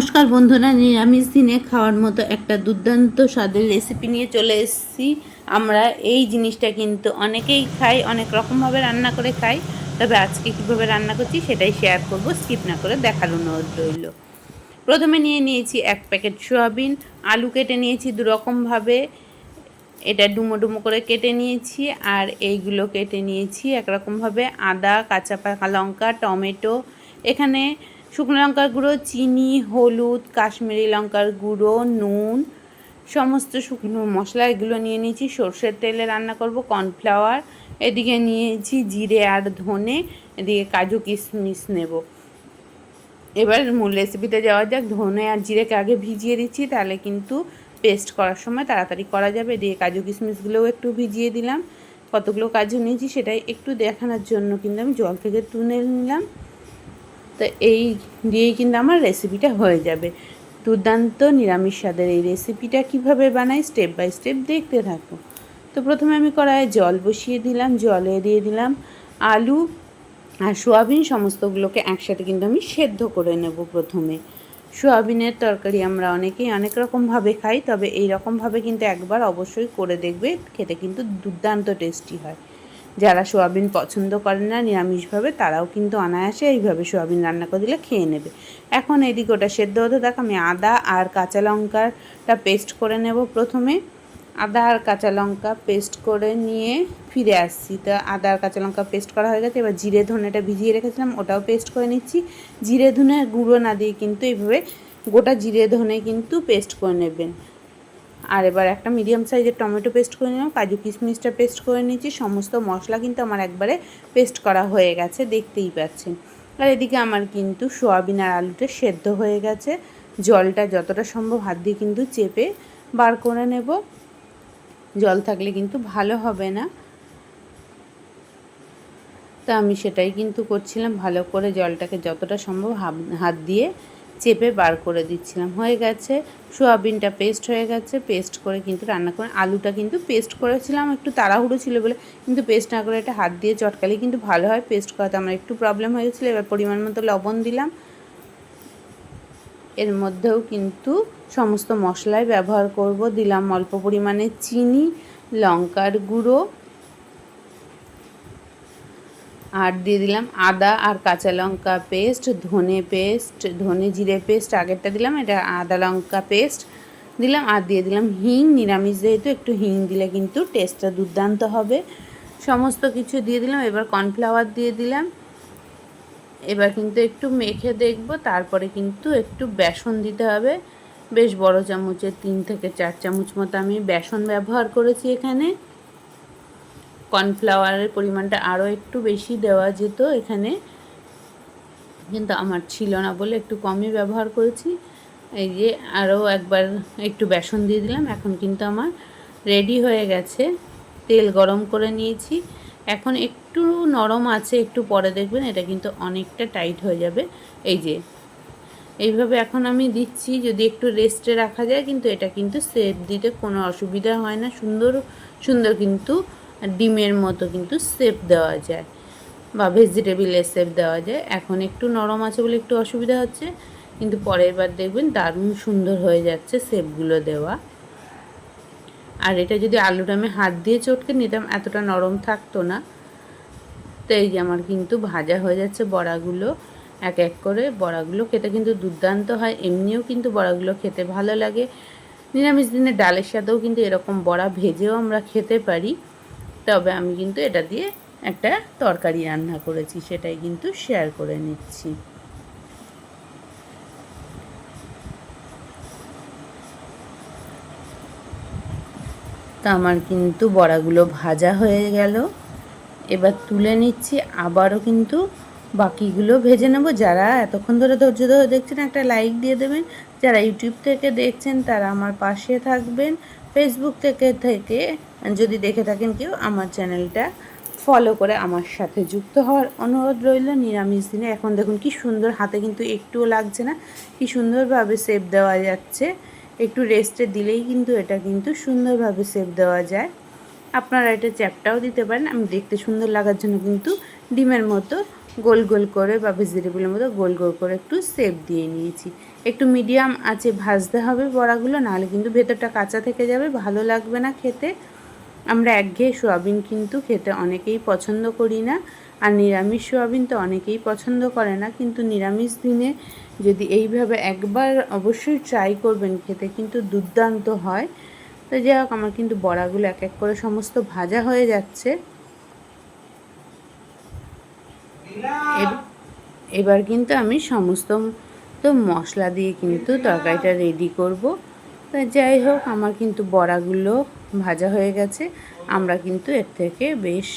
নমস্কার বন্ধুরা, নিরামিষ দিনে খাওয়ার মতো একটা দুর্দান্ত স্বাদের রেসিপি নিয়ে চলে এসেছি। আমরা এই জিনিসটা কিন্তু অনেকেই খাই, অনেক রকমভাবে রান্না করে খাই। তবে আজকে কীভাবে রান্না করছি সেটাই শেয়ার করব স্কিপ না করে দেখার অনুরোধ রইল। প্রথমে নিয়ে নিয়েছি এক প্যাকেট সোয়াবিন, আলু কেটে নিয়েছি দুরকমভাবে। এটা ডুমো ডুমো করে কেটে নিয়েছি আর এইগুলো কেটে নিয়েছি একরকমভাবে আদা, কাঁচা পাকা লঙ্কা, টমেটো। এখানে শুকনো লঙ্কার গুঁড়ো, চিনি, হলুদ, কাশ্মীরি লঙ্কার গুঁড়ো, নুন, সমস্ত শুকনো মশলা এগুলো নিয়ে নিয়েছি। সর্ষের তেলে রান্না করব কর্নফ্লাওয়ার, এদিকে নিয়েছি জিরে আর ধনে, এদিকে কাজু কিশমিশ নেব। এবার মূল রেসিপিতে যাওয়া যাক। ধনে আর জিরেকে আগে ভিজিয়ে দিচ্ছি, তাহলে কিন্তু পেস্ট করার সময় তাড়াতাড়ি করা যাবে। দিয়ে কাজু কিশমিশগুলোও একটু ভিজিয়ে দিলাম। কতগুলো কাজু নিয়েছি সেটাই একটু দেখানোর জন্য কিন্তু আমি জল থেকে তুলে নিলাম। তো এই দিয়েই কিন্তু আমার রেসিপিটা হয়ে যাবে। দুর্দান্ত নিরামিষ স্বাদের এই রেসিপিটা কীভাবে বানাই স্টেপ বাই স্টেপ দেখতে থাকো। তো প্রথমে আমি কড়াইয়ে জল বসিয়ে দিলাম, জলে দিয়ে দিলাম আলু আর সোয়াবিন, সমস্তগুলোকে একসাথে কিন্তু আমি সেদ্ধ করে নেব প্রথমে। সোয়াবিনের তরকারি আমরা অনেকেই অনেক রকমভাবে খাই, তবে এই রকমভাবে কিন্তু একবার অবশ্যই করে দেখবে, খেতে কিন্তু দুর্দান্ত টেস্টি হয়। যারা সোয়াবিন পছন্দ করে না, নিরামিষভাবে তারাও কিন্তু অনায়াসে এইভাবে সোয়াবিন রান্না করে দিলে খেয়ে নেবে। এখন এদিক ওটা সেদ্ধ হতে দেখ আমি আদা আর কাঁচা লঙ্কাটা পেস্ট করে নেব প্রথমে। আদা আর কাঁচা লঙ্কা পেস্ট করে নিয়ে ফিরে আসছি। তা আদা আর কাঁচা লঙ্কা পেস্ট করা হয়ে গেছে, এবার জিরে ধনেটা ভিজিয়ে রেখেছিলাম, ওটাও পেস্ট করে নিচ্ছি। জিরে ধনে গুঁড়ো না দিয়ে কিন্তু এইভাবে গোটা জিরে ধনে কিন্তু পেস্ট করে নেবেন। আর এবার একটা মিডিয়াম সাইজের টমেটো পেস্ট করে নিলাম, কাজু কিশমিশটা পেস্ট করে নিয়েছি, সমস্ত মশলা কিন্তু আমার একবারে পেস্ট করা হয়ে গেছে, দেখতেই পাচ্ছেন। আর এদিকে আমার কিন্তু সোয়াবিন আর আলুটা সেদ্ধ হয়ে গেছে, জলটা যতটা সম্ভব হাত দিয়ে কিন্তু চেপে বার করে নেব। জল থাকলে কিন্তু ভালো হবে না। তা আমি সেটাই কিন্তু করছিলাম, ভালো করে জলটাকে যতটা সম্ভব হাত দিয়ে চেপে বার করে দিচ্ছিলাম। হয়ে গেছে, সোয়াবিনটা পেস্ট হয়ে গেছে পেস্ট করে কিন্তু রান্না করে, আলুটা কিন্তু পেস্ট করেছিলাম, একটু তাড়াহুড়ো ছিল বলে, কিন্তু পেস্ট না করে এটা হাত দিয়ে চটকালে কিন্তু ভালো হয় পেস্ট করাতে আমার একটু প্রবলেম হয়ে গেছিল, এবার পরিমাণ মতো লবণ দিলাম। এর মধ্যেও কিন্তু সমস্ত মশলাই ব্যবহার করব, দিলাম অল্প পরিমাণে চিনি, লঙ্কার গুঁড়ো আর দিয়ে দিলাম আদা আর কাঁচা লঙ্কা পেস্ট, ধনে পেস্ট, ধনে জিরে পেস্ট, আগেরটা দিলাম, এটা আদা লঙ্কা পেস্ট দিলাম, আর দিয়ে দিলাম হিং, নিরামিষ যেহেতু, একটু হিং দিলে কিন্তু টেস্টটা দুর্দান্ত হবে। সমস্ত কিছু দিয়ে দিলাম, এবার কর্নফ্লাওয়ার দিয়ে দিলাম। এবার কিন্তু একটু মেখে দেখব, তারপরে কিন্তু একটু বেসন দিতে হবে। বেশ বড় চামচের, তিন থেকে চার চামচ মতো আমি বেসন ব্যবহার করেছি এখানে। কর্নফ্লাওয়ারের পরিমাণটা আরও একটু বেশি দেওয়া যেত, এখানে। কিন্তু আমার ছিল না বলে একটু কমই ব্যবহার করেছি। এই যে আরও একবার একটু বেসন দিয়ে দিলাম, এখন কিন্তু আমার রেডি হয়ে গেছে। তেল গরম করে নিয়েছি। এখন একটু নরম আছে, একটু পরে দেখবেন এটা কিন্তু অনেকটা টাইট হয়ে যাবে। এই যে, এইভাবে এখন আমি দিচ্ছি, যদি একটু রেস্টে রাখা যায় কিন্তু এটা কিন্তু সেপ দিতে কোনো অসুবিধা হয় না। সুন্দর সুন্দর কিন্তু ডিমের মতো কিন্তু সেপ দেওয়া যায় বা ভেজিটেবিলের সেপ দেওয়া যায়। এখন একটু নরম আছে বলে একটু অসুবিধা হচ্ছে, কিন্তু পরের বার দেখবেন দারুণ সুন্দর হয়ে যাচ্ছে সেপগুলো দেওয়া। আর এটা যদি আলুটা আমি হাত দিয়ে চটকে নিতাম, এতটা নরম থাকতো না। তো এই যে আমার কিন্তু ভাজা হয়ে যাচ্ছে বড়াগুলো, এক এক করে। বড়াগুলো খেতে কিন্তু দুর্দান্ত হয়, এমনিও কিন্তু বড়াগুলো খেতে ভালো লাগে। নিরামিষ দিনে ডালের সাথেও কিন্তু এরকম বড়া ভেজেও আমরা খেতে পারি। তবে আমি কিন্তু এটা দিয়ে একটা তরকারি রান্না করেছি, সেটাই কিন্তু শেয়ার করে নিচ্ছি। তা আমার কিন্তু বড়াগুলো ভাজা হয়ে গেল। এবার তুলে নিচ্ছি, আবারও কিন্তু বাকিগুলো ভেজে নেব। যারা এতক্ষণ ধরে ধৈর্য ধরে দেখছেন, একটা লাইক দিয়ে দেবেন। যারা ইউটিউব থেকে দেখছেন, তারা আমার পাশে থাকবেন। ফেসবুক থেকে থেকে যদি দেখে থাকেন কেউ, আমার চ্যানেলটা ফলো করে আমার সাথে যুক্ত হওয়ার অনুরোধ রইল। নিরামিষ দিনে এখন দেখুন কি সুন্দর, হাতে কিন্তু একটুও লাগছে না, কি সুন্দরভাবে সেপ দেওয়া যাচ্ছে। একটু রেস্টে দিলেই কিন্তু এটা কিন্তু সুন্দরভাবে সেপ দেওয়া যায়। আপনারা এটা চ্যাপটাও দিতে পারেন। আমি দেখতে সুন্দর লাগার জন্য কিন্তু ডিমের মতো গোল গোল করে বা ভেজিটেবলের মতো গোল গোল করে একটু সেপ দিয়ে নিয়েছি। একটু মিডিয়াম আছে ভাজতে হবে বড়াগুলো, নাহলে কিন্তু ভেতরটা কাঁচা থেকে যাবে, ভালো লাগবে না খেতে। আমরা একঘেয়ে সোয়াবিন কিন্তু খেতে অনেকেই পছন্দ করি না, আর নিরামিষ সোয়াবিন তো অনেকেই পছন্দ করে না, কিন্তু নিরামিষ দিনে যদি এইভাবে একবার অবশ্যই ট্রাই করবেন, খেতে কিন্তু দুর্দান্ত হয়। তো যাই হোক, আমার কিন্তু বড়াগুলো এক এক করে সমস্ত ভাজা হয়ে যাচ্ছে। এবার কিন্তু আমি সমস্ত তো মশলা দিয়ে কিন্তু তরকারিটা রেডি করব। তা যাই হোক, আমার কিন্তু বড়াগুলো ভাজা হয়ে গেছে। আমরা কিন্তু এর থেকে বেশ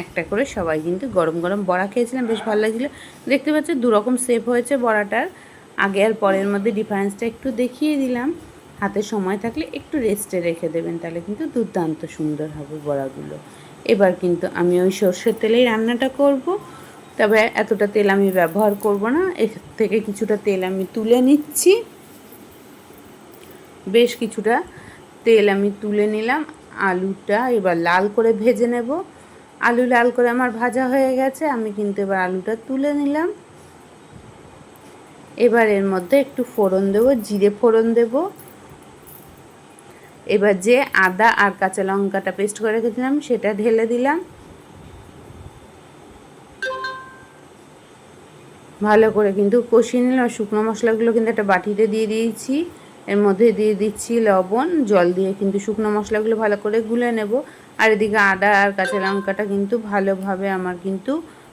একটা করে সবাই কিন্তু গরম গরম বড়া খেয়েছিলাম, বেশ ভালো লাগছিল। দেখতে পাচ্ছি, দুরকম শেপ হয়েছে বড়াটার। আগে আর পরের মধ্যে ডিফারেন্সটা একটু দেখিয়ে দিলাম। হাতে সময় থাকলে একটু রেস্টে রেখে দেবেন, তাহলে কিন্তু দুর্দান্ত সুন্দর হবে বড়াগুলো। এবার কিন্তু আমি ওই সর্ষের তেলেই রান্নাটা করব। তবে এতটা তেল আমি ব্যবহার করব না, এর থেকে কিছুটা তেল আমি তুলে নিচ্ছি। বেশ কিছুটা তেল আমি তুলে নিলাম, আলুটা এবার লাল করে ভেজে নেব। আলু লাল করে আমার ভাজা হয়ে গেছে, আমি কিন্তু এবার আলুটা তুলে নিলাম। এবার এর মধ্যে একটু ফোড়ন দেবো, জিরে ফোড়ন দেব। এবার যে আদা আর কাঁচা লঙ্কাটা পেস্ট করে রেখেছিলাম, সেটা ঢেলে দিলাম। ভালো করে কিন্তু কষিয়ে নিলাম। শুকনো মশলাগুলো কিন্তু একটা বাটিতে দিয়ে দিয়েছি। এর মধ্যে দিয়ে দিচ্ছি লবণ। জল দিয়ে কিন্তু শুকনো মশলাগুলো ভালো করে গুলে নেব। আর এদিকে আদা আর কাঁচা লঙ্কাটা কিন্তু ভালোভাবে আমার কিন্তু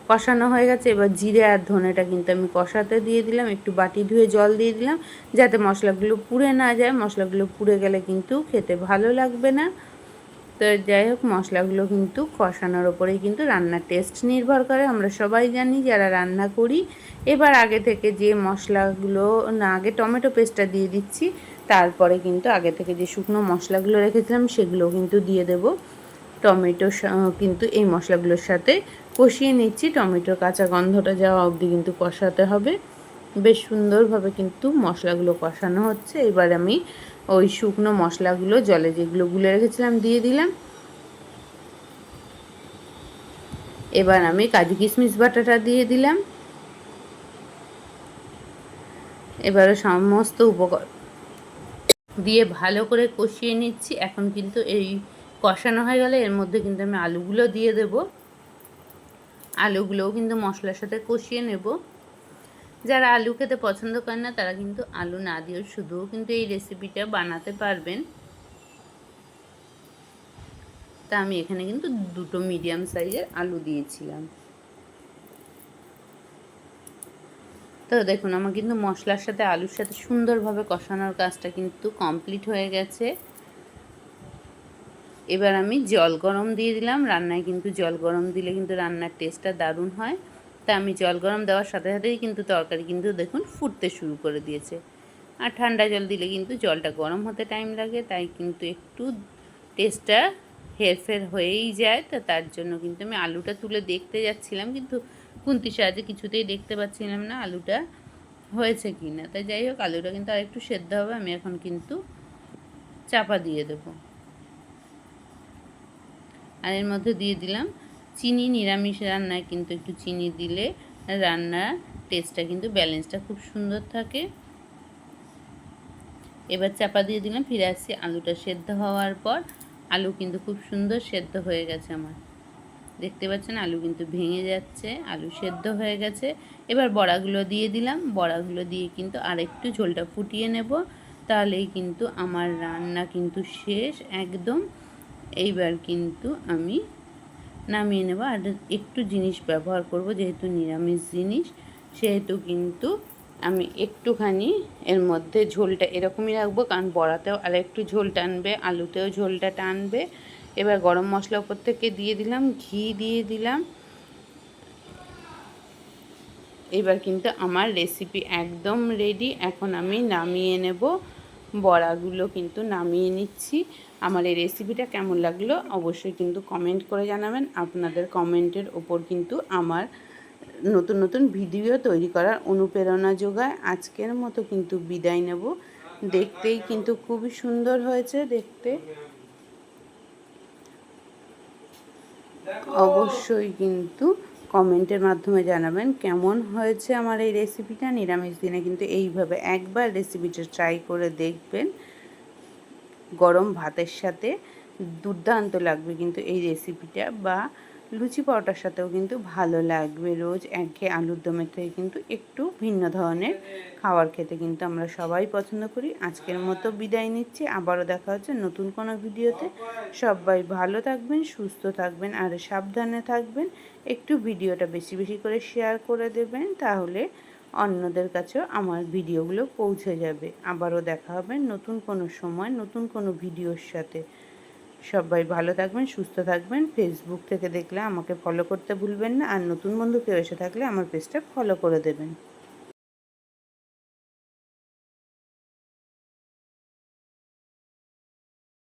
কষানো হয়ে গেছে। এবার জিরে আর ধনেটা কিন্তু আমি কষাতে দিয়ে দিলাম। একটু বাটি ধুয়ে জল দিয়ে দিলাম যাতে মশলাগুলো পুড়ে না যায়। মশলাগুলো পুড়ে গেলে কিন্তু খেতে ভালো লাগবে না। তো যাই হোক, মশলাগুলো কিন্তু কষানোর ওপরেই কিন্তু রান্নার টেস্ট নির্ভর করে। আমরা সবাই জানি যারা রান্না করি, এবার আগে থেকে যে মশলাগুলো না, আগে টমেটো পেস্টটা দিয়ে দিচ্ছি, তারপরে কিন্তু আগে থেকে যে শুকনো মশলাগুলো রেখেছিলাম, সেগুলো কিন্তু দিয়ে দেব। টমেটো কিন্তু এই মশলাগুলোর সাথে কষিয়ে নিচ্ছি। টমেটোর কাঁচা গন্ধটা যাওয়া অবধি কিন্তু কষাতে হবে। বেশ সুন্দরভাবে কিন্তু মশলাগুলো কষানো হচ্ছে। এবার আমি ওই শুকনো মশলাগুলো, জলে যেগুলো গুলে রেখেছিলাম দিয়ে দিলাম। এবার আমি কাজু কিশমিশ বাটাটা দিয়ে দিলাম। এবারে সমস্ত উপকরণ দিয়ে ভালো করে কষিয়ে নিচ্ছি। এখন কিন্তু এই কষানো হয়ে গেলে এর মধ্যে কিন্তু আমি আলুগুলো দিয়ে দেব। আলুগুলোও কিন্তু মশলার সাথে কষিয়ে নেব। যারা আলু খেতে পছন্দ করেন না, তারা কিন্তু আলু না দিয়েও শুধুও কিন্তু এই রেসিপিটা বানাতে পারবেন। তা আমি এখানে কিন্তু দুটো মিডিয়াম সাইজের আলু দিয়েছিলাম। তো দেখুন, আমার কিন্তু মশলার সাথে আলুর সাথে সুন্দরভাবে কষানোর কাজটা কিন্তু কমপ্লিট হয়ে গেছে। এবার আমি জল গরম দিয়ে দিলাম। রান্নায় কিন্তু জল গরম দিলে কিন্তু রান্নার টেস্টটা দারুণ হয়। তা আমি জল গরম দেওয়ার সাথে সাথেই কিন্তু তরকারি কিন্তু দেখুন ফুটতে শুরু করে দিয়েছে। আর ঠান্ডা জল দিলে কিন্তু জলটা গরম হতে টাইম লাগে, তাই কিন্তু একটু টেস্টটা হেরফের হয়েই যায়। তো তার জন্য কিন্তু আমি আলুটা তুলে দেখতে যাচ্ছিলাম, কিন্তু খুন্তি সাহায্যে কিছুতেই দেখতে পাচ্ছিলাম না আলুটা হয়েছে কি না তাই যাই হোক, আলুটা কিন্তু আর একটু সেদ্ধ হবে, আমি এখন কিন্তু চাপা দিয়ে দেবো। আর এর মধ্যে দিয়ে দিলাম চিনি, নিরামিষ রান্নায় কিন্তু একটু চিনি দিলে রান্নার টেস্টটা কিন্তু ব্যালেন্সটা খুব সুন্দর থাকে। এবার চাপা দিয়ে দিলাম, ফিরে আসছি আলুটা সেদ্ধ হওয়ার পর। আলু কিন্তু খুব সুন্দর সেদ্ধ হয়ে গেছে আমার। দেখতে পাচ্ছেন আলু কিন্তু ভেঙে যাচ্ছে, আলু সেদ্ধ হয়ে গেছে। এবার বড়াগুলো দিয়ে দিলাম, বড়াগুলো দিয়ে কিন্তু আরেকটু ঝোলটা ফুটিয়ে নেব। তাহলেই কিন্তু আমার রান্না কিন্তু শেষ, একদম এইবার কিন্তু আমি নামিয়ে নেব। আর একটু জিনিস ব্যবহার করব, যেহেতু নিরামিষ জিনিস, সেহেতু কিন্তু আমি একটুখানি এর মধ্যে ঝোলটা এরকমই রাখব, কারণ বড়াতেও আর একটু ঝোল টানবে, আলুতেও ঝোলটা টানবে। এবার গরম মশলা উপর থেকে দিয়ে দিলাম, ঘি দিয়ে দিলাম। এবার কিন্তু আমার রেসিপি একদম রেডি এখন আমি নামিয়ে নেব। বড়াগুলো কিন্তু নামিয়ে নিচ্ছি। আমার এই রেসিপিটা কেমন লাগল অবশ্যই কিন্তু কমেন্ট করে জানাবেন। আপনাদের কমেন্টের ওপর কিন্তু আমার নতুন নতুন ভিডিও তৈরি করার অনুপ্রেরণা যোগায়। আজকের মতো কিন্তু বিদায় নেব। দেখতেই কিন্তু খুবই সুন্দর হয়েছে দেখতে। অবশ্যই কিন্তু কমেন্টের মাধ্যমে জানাবেন কেমন হয়েছে আমার এই রেসিপিটা। নিরামিষ দিনে কিন্তু এইভাবে একবার রেসিপিটা ট্রাই করে দেখবেন। গরম ভাতের সাথে দুর্দান্ত লাগবে কিন্তু এই রেসিপিটা বা লুচি পরোটার সাথেও কিন্তু ভালো লাগবে রোজ একঘেয়ে আলুর দমের থেকে কিন্তু একটু ভিন্ন ধরনের খাবার খেতে কিন্তু আমরা সবাই পছন্দ করি। আজকের মতো বিদায় নিচ্ছি, আবারও দেখা হচ্ছে নতুন কোনো ভিডিওতে। সবাই ভালো থাকবেন, সুস্থ থাকবেন আর সাবধানে থাকবেন। একটু ভিডিওটা বেশি বেশি করে শেয়ার করে দেবেন তাহলে অন্যদের কাছেও আমার ভিডিওগুলো পৌঁছে যাবে। আবারও দেখা হবে নতুন কোনো সময়, নতুন কোনো ভিডিওর সাথে। সবাই ভালো থাকবেন, সুস্থ থাকবেন। ফেসবুক থেকে দেখলে আমাকে ফলো করতে ভুলবেন না। আর নতুন বন্ধু কেউ এসে থাকলে আমার পেজটা ফলো করে দেবেন।